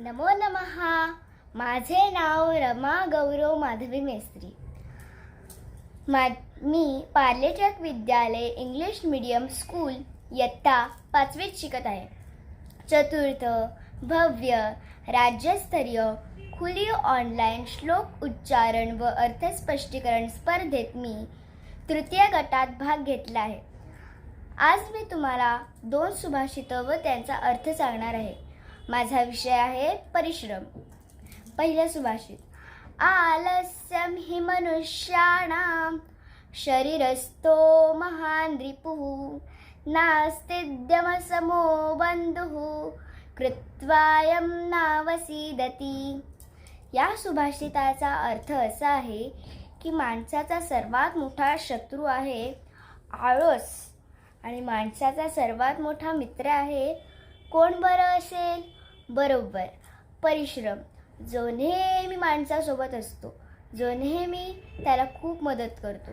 नमो नमहा माझे नाव रमा गौरव माधवी मेस्त्री. मा मी पार्लेचक विद्यालय इंग्लिश मीडियम स्कूल इयत्ता पाचवीत शिकत आहे. चतुर्थ भव्य राज्यस्तरीय खुली ऑनलाईन श्लोक उच्चारण व अर्थस्पष्टीकरण स्पर्धेत मी तृतीय गटात भाग घेतला आहे. आज मी तुम्हाला दोन सुभाषितं व त्यांचा अर्थ सांगणार आहे. माझा विषय आहे परिश्रम. पहिलं सुभाषित. आलस्यम हि मनुष्याणां शरीरस्थो महान रिपुः नास्तिद्यमसमो बंधुः कृत्वायं नावसीदती. या सुभाषिताचा अर्थ असा आहे की माणसाचा सर्वात मोठा शत्रू आहे आळस. आणि माणसाचा सर्वात मोठा मित्र आहे कोण बरं असेल? बरोबर. परिश्रम. जो नेहमी माणसासोबत असतो जो नेहमी त्याला खूप मदत करतो.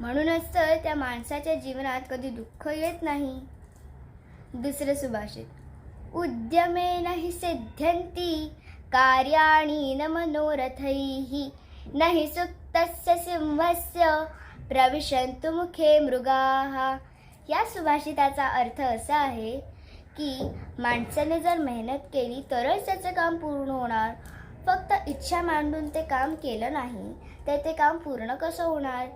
म्हणूनच तर त्या माणसाच्या जीवनात कधी दुःख येत नाही. दुसरं सुभाषित. उद्यमेन हि सिद्ध्यंती कार्याणि न मनोरथैः। नाही सुप्तस्य सिंहस्य प्रविशन्तु मुखे मृगाः। या सुभाषिताचा अर्थ असा आहे की माणसाने जर मेहनत केली तरच त्याचं काम पूर्ण होणार. फक्त इच्छा मांडून ते काम केलं नाही तर ते काम पूर्ण कसं होणार?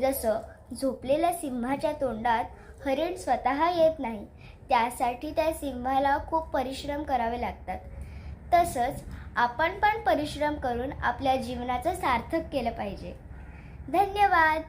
जसं झोपलेल्या सिंहाच्या तोंडात हरिण स्वतः येत नाही त्यासाठी त्या सिंहाला खूप परिश्रम करावे लागतात. तसंच आपण पण परिश्रम करून आपल्या जीवनाचं सार्थक केलं पाहिजे. धन्यवाद!